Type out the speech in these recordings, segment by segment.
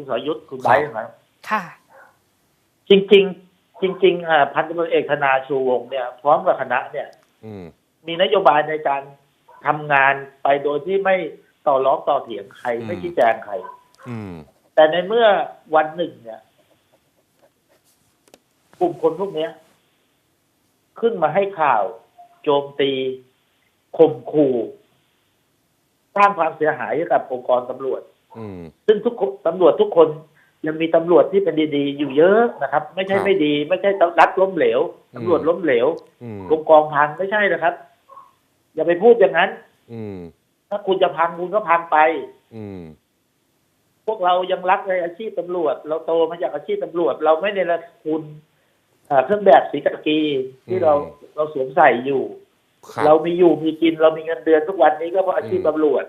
คุณสรยุทธ์คุณไบร์ทนะครับค่ะ จริง ๆ จริงๆอ่าพันตำรวจเอกธนาชูวงศ์เนี่ย พร้อมกับคณะเนี่ยอืมมีนโยบายในการทำงานไปโดยที่ไม่ต่อร้องต่อเถียงใครอืมไม่ชี้แจงใครอืมแต่ในเมื่อวันหนึ่งเนี่ยกลุ่มคนพวกเนี้ยขึ้นมาให้ข่าว โจมตีข่มขู่สร้างความเสียหายให้กับองค์กรตำรวจอืม ซึ่งทุกคนตำรวจทุกคนยังมีตำรวจที่เป็นดีๆ อยู่เยอะนะครับ ไม่ใช่ครับไม่ดี ไม่ใช่รัฐล้มเหลวตำรวจอืมล้มเหลวอืมองค์กองพังไม่ใช่นะครับ อย่าไปพูดอย่างนั้น อืมถ้าคุณจะพังคุณก็พังไป อืมพวกเรายังรักในอาชีพตำรวจ เราโตมาจากอาชีพตำรวจ เราไม่ได้ละคุณเอ่อเครื่องแบบสีกากีที่เราเราสวมใส่อยู่ครับเรามีอยู่มีกิน เรามีเงินเดือนทุกวันนี้ก็เพราะอาชีพอืมตำรวจ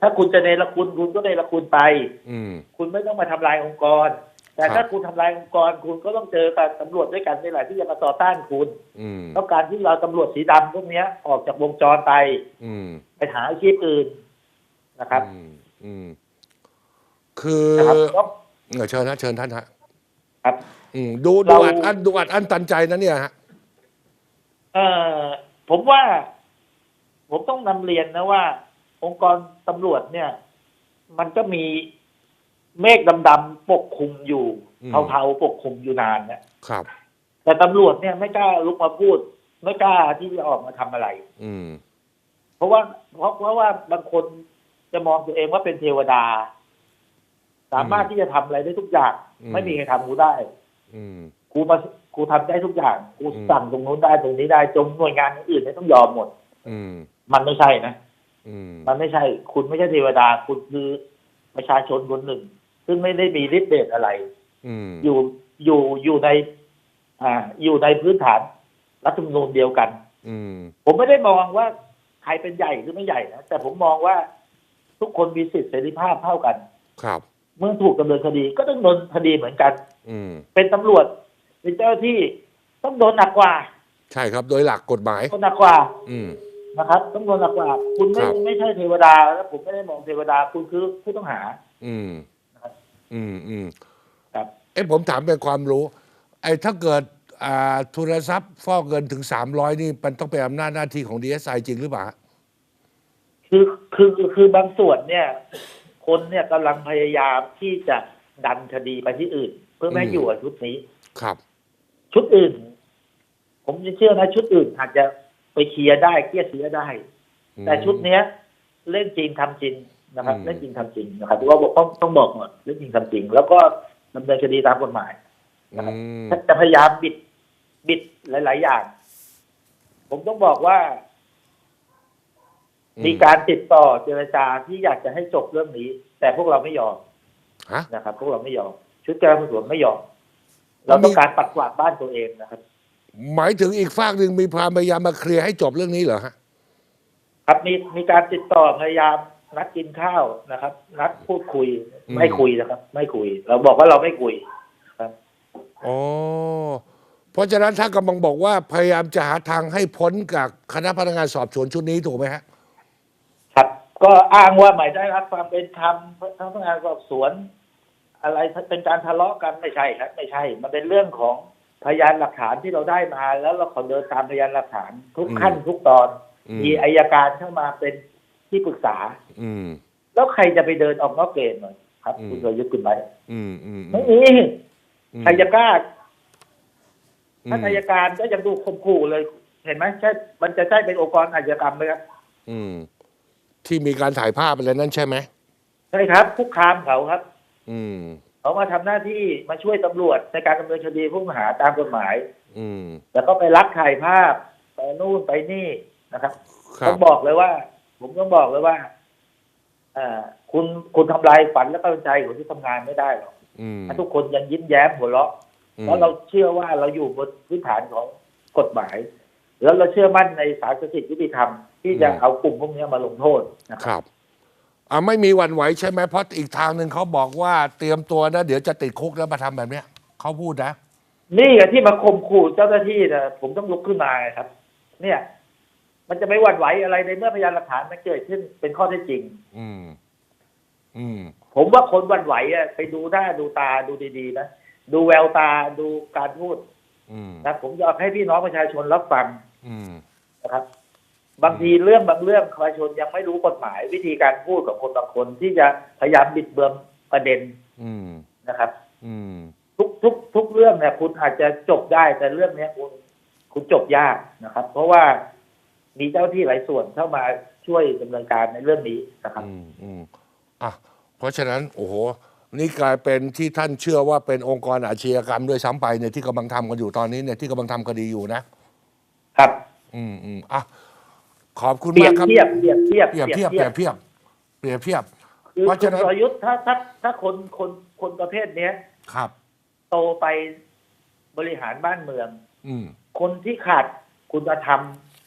ถ้าคุณจะเนรคุณคุณก็เนรคุณไป อืม คุณไม่ต้องมาทำลายองค์กร แต่ครับถ้าคุณทำลายองค์กร คุณก็ต้องเจอกับตำรวจด้วยกันนี่แหละที่จะมาต่อต้านคุณอืมต้องการที่เราตำรวจสีดำพวกเนี้ย ออกจากวงจรไป อืม ไปหาอาชีพอื่นนะครับ อืมอืมคือนะครับก็เออเชิญนะเชิญท่านฮะครับ อืมดูดูเราอัดอั้นดูอัดอั้นตันใจนะเนี่ยฮะเอ่อผมว่า ผมต้องนำเรียนนะว่า องค์กรตำรวจเนี่ย มันก็มีเมฆดำๆปกคลุมอยู่อืมเทาๆปกคลุมอยู่นานเนี่ยครับ แต่ตำรวจเนี่ยไม่กล้าลุกมาพูด ไม่กล้าที่จะออกมาทำอะไร อืม เพราะว่าเพราะเพราะว่าบางคนจะมองตัวเองว่าเป็นเทวดา สามารถที่จะทำอะไรได้ทุกอย่างอืมไม่มีใครทำกูได้อืมกูมากูทำได้ทุกอย่าง กูอืมสั่งตรงนู้นได้ตรงนี้ได้จงหน่วยงานอื่นไม่ต้องยอมหมด อืม มันไม่ใช่นะอื มมันไม่ใช่คุณไม่ใช่เทวดาคุณคือประชาชนคนหนึ่ง ซึ่งไม่ได้มีฤทธิ์เดชอะไรอืมอยู่อยู่อยู่ใน อ่า อยู่ในพื้นฐานรัฐธรรมนูญเดียวกัน อืมผมไม่ได้มองว่าใครเป็นใหญ่หรือไม่ใหญ่นะแต่ผมมองว่าทุกคนมีสิทธิเสรีภาพเท่ากัน ครับ เมื่อถูกดำเนินคดีก็ต้องโดนคดีเหมือนกัน อืมเป็นตำรวจเป็นเจ้าหน้าที่ต้องโดนหนักกว่า ใช่ครับ โดยหลักกฎหมายโดนหนักกว่า อืม นะครับต้องโดนหนักกว่าคุณไม่ครับ ไม่ใช่เทวดาแล้วผมไม่ได้มองเทวดาคุณคือผู้ต้องหา อืมนะครับอืมอืมครับ เอ้ผมถามเป็นความรู้ ไอ้ถ้าเกิดอ่าทุนทรัพย์ฟอกเงินถึงสามร้อยนี่มันต้องเป็นอำนาจหน้าที่ของดีเอสไอจริงหรือเปล่าฮะคือคือคือคือบางส่วนเนี่ย คนเนี่ยกำลังพยายามที่จะดันคดีไปที่อื่น เพื่อไม่ให้อยู่กับชุดนี้ ครับ ชุดอื่น ผมจะเชื่อนะชุดอื่นอาจจะ ไปเคลียร์ได้เกลี้ยเสียได้ แต่ชุดเนี้ย เล่นจริงทำจริงนะครับอืมเล่นจริงทำจริงนะครับว่าต้องต้องบอกหมดเล่นจริงทำจริง แล้วก็ดำเนินคดีตามกฎหมายอืมจะพยายามบิดบิดหลาย ๆ อย่าง ผมต้องบอกว่า มีการติดต่อเจรจาที่อยากจะให้จบเรื่องนี้ แต่พวกเราไม่ยอมฮะนะครับ พวกเราไม่ยอม ชุดการสืบสวนไม่ยอม เราต้องการปัดกวาดบ้านตัวเองนะครับ หมายถึงอีกฝากหนึ่งมีความพยายามมาเคลียร์ให้จบเรื่องนี้เหรอฮะครับมีมีการติดต่อพยายามนัดกินข้าวนะครับ นัดพูดคุยอืมไม่คุยนะครับ ไม่คุย เราบอกว่าเราไม่คุยอ๋อเพราะฉะนั้นถ้ากำลังบอกว่าพยายามจะหาทางให้พ้นกับคณะพนักงานสอบสวนชุดนี้ถูกไหมฮะครับ ก็อ้างว่าไม่ได้รับความเป็นธรรมทั้งพนักงานสอบสวน อะไรเป็นการทะเลาะกันไม่ใช่ครับ ไม่ใช่ มันเป็นเรื่องของ พยานหลักฐานที่เราได้มา แล้วเราขอเดินตามพยานหลักฐานทุกอืมขั้นทุกตอนอืมมีอายการเข้ามาเป็นที่ปรึกษา อืม แล้วใครจะไปเดินออกนอกเกณฑ์หน่อยครับอืมคุณสรยุทธ์คุณไหมอืมอืมไม่มีอืมใครจะกล้าอืมท่านอายการก็ยังดูข่มขู่เลย เห็นไหมใช่มันจะใช่เป็นองค์กรอาชญากรรมไหมครับอืม ที่มีการถ่ายภาพอะไรนั่นใช่ไหมใช่ครับคุกคามเขาครับ อืม เขามาทำหน้าที่มาช่วยตำรวจในการดำเนินคดีผู้ต้องหาตามกฎหมาย อืม แล้วก็ไปลักถ่ายภาพไปนู่นไปนี่นะครับครัต้อบงบอกเลยว่า ผมต้องบอกเลยว่าเอ่อคุณคุณทำลายฝันและกำลังใจของที่ทำงานไม่ได้หรอกอืมถ้าทุกคนยังยิ้มแย้มหัวเราะอืมเพราะเราเชื่อว่าเราอยู่บนพื้นฐานของกฎหมาย แล้วเราเชื่อมั่นในศาลสถิตยุติธรรมที่จะเอากลุ่มพวกนี้มาลงโทษนะคครับรับ อ่าไม่มีหวันไหวใช่ไหมเพราะอีกทางหนึ่งเขาบอกว่าเตรียมตัวนะ เดี๋ยวจะติดคุกแล้วมาทำแบบเนี้ยเขาพูดนะ นี่อะที่มาข่มขู่เจ้าหน้าที่นะผมต้องลุกขึ้นมาไงครับ เนี่ย มันจะไม่หวั่นไหวอะไรในเมื่อพยานหลักฐานมันเกิดขึ้นเป็นข้อเท็จจริง อืม อืม ผมว่าคนหวันไหวอะไปดูหน้าดูตาดูดีๆนะดูแววตาดูการพูดอืม นะผมอยากให้พี่น้องประชาชนรับฟังอืม นะครับ บางทีเรื่องบางเรื่องประชาชนยังไม่รู้กฎหมาย วิธีการพูดของคนบางคนที่จะพยายามบิดเบือนประเด็นอืมนะครับ อืม ทุกทุกทุกเรื่องเนี่ยคุณอาจจะจบได้แต่เรื่องเนี้ยคุณคุณจบยากนะครับ เพราะว่ามีเจ้าที่หลายส่วนเข้ามาช่วยดำเนินการในเรื่องนี้นะครับ อืมอืมอะเพราะฉะนั้นโอ้โหนี่กลายเป็นที่ท่านเชื่อว่าเป็นองค์กรอาชญากรรมด้วยซ้ำไปเนี่ยที่กำลังทำกันอยู่ตอนนี้เนี่ยที่กำลังทำคดีอยู่นะ ครับ อืมอืมอะ ขอบคุณเปรียมาบกครับ เทียบเปรียบเทียบเปรียบเทียบเปรียบเทียบเปรียบเทียบ คือเพราะคุฉะณนั้น สรยุทธ์ถ้าถ้าถ้าคนคนคนประเภทเนี้ย ครับ โตไปบริหารบ้านเมือง อืม คนที่ขาดคุณธรรม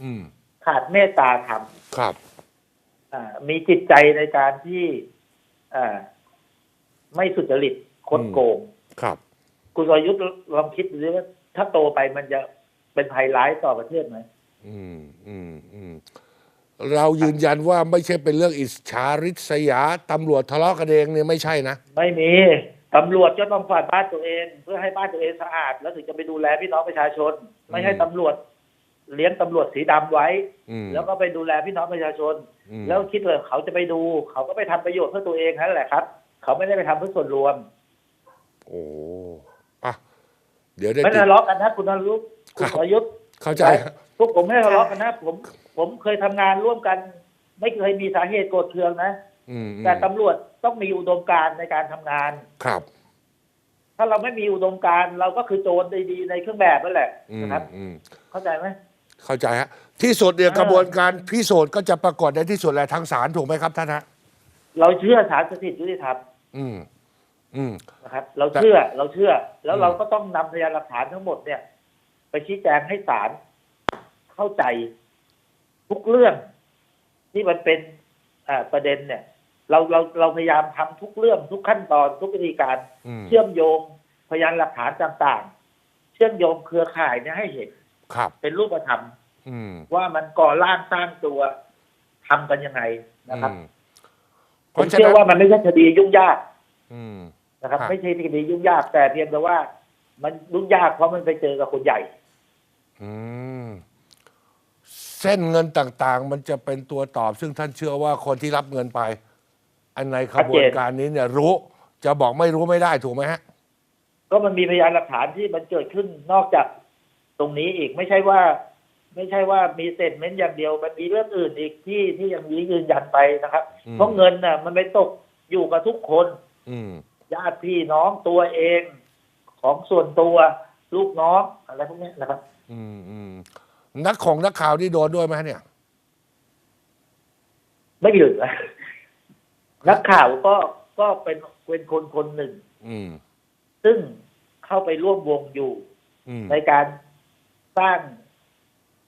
อืม ขาดเมตตาธรรมครับ อ่ามีจิตใจในการที่อ่าไม่สุจริตคดโกง ครับ คุณสรยุทธ์ลองคิดดูดิว่า ถ้าโตไปมันจะเป็นภัยร้ายต่อประเทศไหม อืม อืม อืม เรายืนยันว่าไม่ใช่เป็นเรื่องอิจฉาริษยาตำรวจทะเลาะกันเองเนี่ยไม่ใช่นะ ไม่มีตำรวจก็ต้องฝ่าบ้านตัวเอง เพื่อให้บ้านตัวเองสะอาด แล้วถึงจะไปดูแลพี่น้องประชาชน ไม่ให้ตำรวจเลี้ยงตำรวจสีดำไว้อืมแล้วก็ไปดูแลพี่น้องประชาชนอืมแล้วคิดเลยเขาจะไปดู เขาก็ไปทำประโยชน์เพื่อตัวเองนั่นแหละครับ เขาไม่ได้ไปทำเพื่อส่วนรวม โอ้อะเดี๋ยวได้ไม่ติดทะเลาะกันนะคุณนรุปคุณครับสรยุทธ์เข้าใจพวกผมไม่ได้ทะเลาะกันนะผม ผมเคยทำงานร่วมกัน ไม่เคยมีสาเหตุโกรธเคืองนะอืมอืมแต่ตำรวจต้องมีอุดมการณ์ในการทำงาน ครับถ้าเราไม่มีอุดมการณ์เราก็คือโจรดีๆในเครื่องแบบนั่นแหละอืมนะครับ อืมเข้าใจไหม เข้าใจฮะที่สุดเนี่ยเออ กระบวนการพิสูจน์ก็จะปรากฏในที่สุดแหละทางศาลถูกไหมครับท่านฮะเราเชื่อศาลสถิตยุติธรรมอืม อืม นะครับ เราเชื่อเราเชื่อ แล้วอืมเราก็ต้องนำพยานหลักฐานทั้งหมดเนี่ย ไปชี้แจงให้ศาลเข้าใจ ทุกเรื่องที่มันเป็นอ่าประเด็นเนี่ย เราเราเราพยายามทำทุกเรื่องทุกขั้นตอนทุกวิธีการอืมเชื่อมโยงพยานหลักฐานต่างๆ เชื่อมโยงเครือข่ายเนี่ยให้เห็นครับเป็นรูปธรรมอืมว่ามันก่อร่างสร้างตัวทำกันยังไงนะครับอืมผมเชื่อว่ามันไม่ใช่คดียุ่งยากอืมนะครับครับ ไม่ใช่คดียุ่งยากแต่เพียงแต่ว่า มันยุ่งยากเพราะมันไปเจอกับคนใหญ่ อืม เส้นเงินต่างๆ มันจะเป็นตัวตอบ ซึ่งท่านเชื่อว่าคนที่รับเงินไป อันในขบวนการนี้เนี่ยรู้จะบอกไม่รู้ไม่ได้ถูกไหมฮะ ก็มันมีพยานหลักฐานที่มันเกิดขึ้นนอกจากตรงนี้อีกไม่ใช่ว่า ไม่ใช่ว่ามีเศษเม้นต์อย่างเดียว มันมีเรื่องอื่นอีกที่ที่ยังมียืนยันไปนะครับอืมเพราะเงินน่ะ มันไปตกอยู่กับทุกคน อืมญาติพี่น้องตัวเอง ของส่วนตัวลูกน้องอะไรพวกนี้นะครับ อืมอืม นักของนักข่าวที่โดนด้วยไหมฮะเนี่ย ไม่เหลือ นักข่าวก็ก็เป็นเป็นคนคนหนึ่ง อืม ซึ่งเข้าไปร่วมวงอยู่อืมในการสร้าง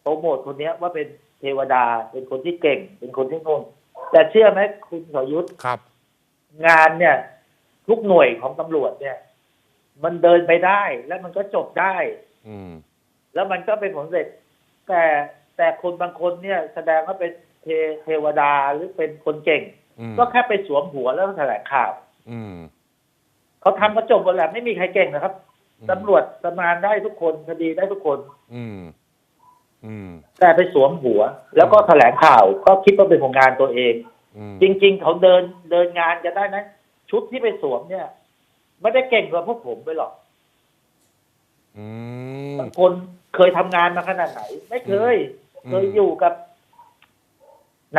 โปรโมทคนเนี้ย ว่าเป็นเทวดา เป็นคนที่เก่ง เป็นคนที่โง่นแต่เชื่อไหมคุณสรยุทธครับ งานเนี่ยทุกหน่วยของตำรวจเนี่ย มันเดินไปได้ แล้วมันก็จบได้ อืม แล้วมันก็เป็นผลสำเร็จ แต่แต่คนบางคนเนี่ยแสดงว่าเป็นเทเทวดาหรือเป็นคนเก่งอืมก็แค่ไปสวมหัวแล้วแถลงข่าว อืมเขาทำก็จบหมดแหละไม่มีใครเก่งนะครับตำรวจทำงานได้ทุกคนคดีได้ทุกคน อืม อืม แต่ไปสวมหัว แล้วก็แถลงข่าว ก็คิดว่าเป็นของงานตัวเองอืมจริง ๆ เขาเดินเดินงานกันได้นะ ชุดที่ไปสวมเนี่ย ไม่ได้เก่งกว่าพวกผมไปหรอกอืมบางคน เคยทำงานมาขนาดไหน ไม่เคยอืมเคยอยู่กับ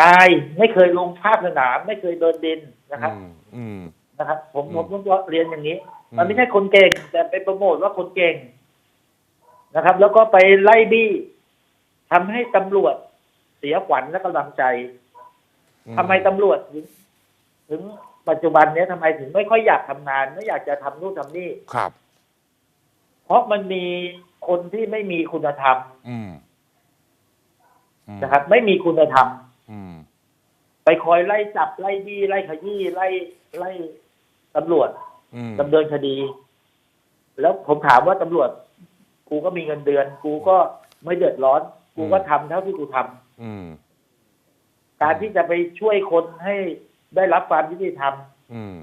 นายไม่เคยลงภาคสนาม ไม่เคยเดินดินนะครับอืมอืมนะครับผมอืมผมต้องเรียนอย่างนี้อืมมันไม่ใช่คนเก่ง แต่ไปโปรโมทว่าคนเก่งนะครับ แล้วก็ไปไล่บี้ทำให้ตำรวจเสียขวัญและกำลังใจทำไมตำรวจถึงถึงปัจจุบันเนี้ยทำไมถึงไม่ค่อยอยากทำงาน ไม่อยากจะทำนู่นทำนี่ครับ เพราะมันมี คนที่ไม่มีคุณธรรมอืมอืมนะครับ ไม่มีคุณธรรมอืมไปคอยไล่จับไล่บี้ไล่ขยี้ไล่ไล่ตำรวจอืมดำเนินคดี แล้วผมถามว่าตำรวจ กูก็มีเงินเดือน กูก็ไม่เดือดร้อน กูก็ทำเท่าที่กูทำอืมการที่จะไปช่วยคนให้ได้รับความยุติธรรมอืม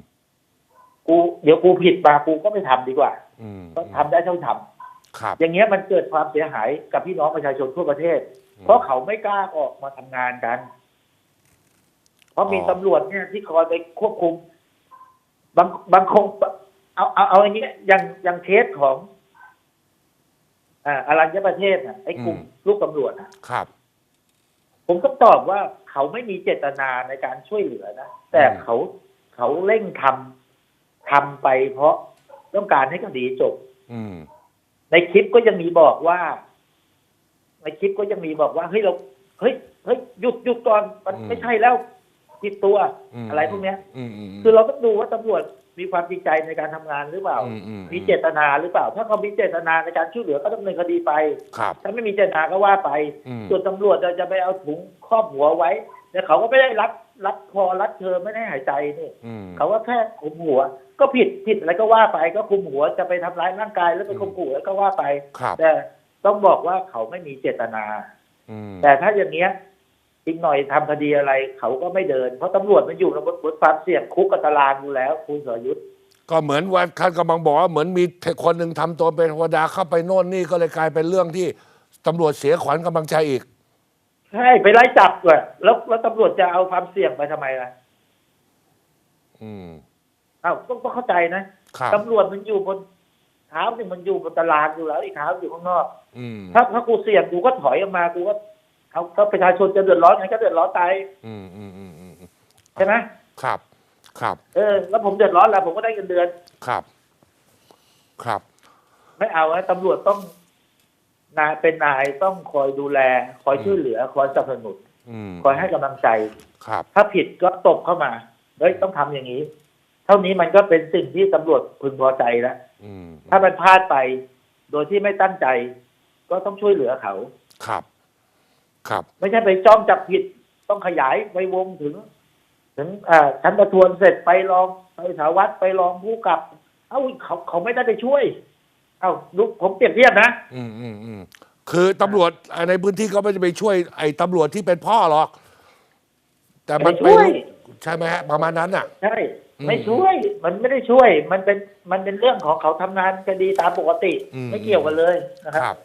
กู เดี๋ยวกูผิดมากูก็ไม่ทำดีกว่าอืมก็ทำได้เท่าทำ ครับอย่างเงี้ยมันเกิดความเสียหายกับพี่น้องประชาชนทั่วประเทศ เพราะเขาไม่กล้าออกมาทำงานกัน เพราะมีตำรวจเนี่ยที่คอยไปควบคุม บางบางคงเอาเอาเอาอย่างเงี้ยอย่างอย่างเคสของอ่าอรัญญประเทศน่ะไอ้กลุ่มลูกตำรวจน่ะครับ ผมต้องตอบว่าเขาไม่มีเจตนาในการช่วยเหลือนะแต่อืมเขาเขาเร่งทำทำไปเพราะต้องการให้คดีจบ อืม ในคลิปก็ยังมีบอกว่า ในคลิปก็ยังมีบอกว่าเฮ้ยเราเฮ้ยเฮ้ยหยุดหยุดก่อนมันอืมไม่ใช่แล้วผิดตัวมอะไรพวกเนี้ยอืมอืมคือเราต้องดูว่าตำรวจมีความจริงใจในการทำงานหรือเปล่าอืมอืมมีเจตนาหรือเปล่า ถ้าเขามีเจตนาในการช่วยเหลือก็ดำเนินคดีไปครับถ้าไม่มีเจตนาก็ว่าไปอืมส่วนตำรวจจะจะไปเอาถุงครอบหัวไว้ แต่เขาก็ไม่ได้รัดรัดคอรัดเธอไม่ได้หายใจนี่อืมเขาก็แค่คุมหัว ก็ผิดผิดอะไรก็ว่าไปก็คุมหัวจะไปทำร้ายร่างกายแล้วไปข่มขู่แล้วก็ว่าไป ครับแต่ต้องบอกว่าเขาไม่มีเจตนา อืมแต่ถ้าอย่างเนี้ยอีกหน่อยทำคดีอะไรเขาก็ไม่เดิน เพราะตำรวจมันอยู่ในบนบนความเสี่ยงคุกกับตารางอยู่แล้ว คุณสรยุทธ์ก็เหมือนว่าท่านกำลังบอกว่าเหมือนมีคนหนึ่งทำตัวเป็นเทวดาเข้าไปโน่นนี่ก็เลยกลายเป็นเรื่องที่ตำรวจเสียขวัญกำลังใจอีก ใช่ไปไล่จับเลยแล้วแล้วตำรวจจะเอาความเสี่ยงไปทำไมล่ะ อืม อ้าวต้องต้องเข้าใจนะครับตำรวจมันอยู่บนเท้าหนึ่งมันอยู่บนตารางอยู่แล้วอีกเท้าอยู่ข้างนอกอืมถ้าถ้ากูเสี่ยงกูก็ถอยออกมากูก็เขาถ้าประชาชนจะเดือดร้อนไงก็เดือดร้อนตายอืมอืมอืมอืมใช่ไหมครับ ครับ เออ แล้วผมเดือดร้อนแล้วผมก็ได้เงินเดือนครับ ครับ ไม่เอานะตำรวจต้องนายเป็นนายต้องคอยดูแล คอยช่วยเหลือ คอยสนับสนุนอืมคอยให้กำลังใจ ครับ ถ้าผิดก็ตบเข้ามาเฮ้ยต้องทำอย่างนี้ เท่านี้มันก็เป็นสิ่งที่ตำรวจพึงพอใจแล้วอืมถ้ามันพลาดไป โดยที่ไม่ตั้งใจ ก็ต้องช่วยเหลือเขา ครับ ครับ ไม่ใช่ไปจ้องจับผิด ต้องขยายไปวงถึง ถึงอ่าชั้นประทวนเสร็จไปรองไปสารวัตรไปรองผู้กับ เอ้าเขาเขาไม่ได้ไปช่วย เอ้าลูกผมเปรียบเทียบนะ อืมอืมอืมคือตำรวจในพื้นที่ก็ไม่ได้ไปช่วย ไอ้ตำรวจที่เป็นพ่อหรอก แต่มันไม่ช่วยใช่ไหมฮะประมาณนั้นน่ะ ใช่อืม ไม่ช่วย มันไม่ได้ช่วย มันเป็นมันเป็นเรื่องของเขาทำงานคดีตามปกติอืมไม่เกี่ยวกันเลยนะคครับรับ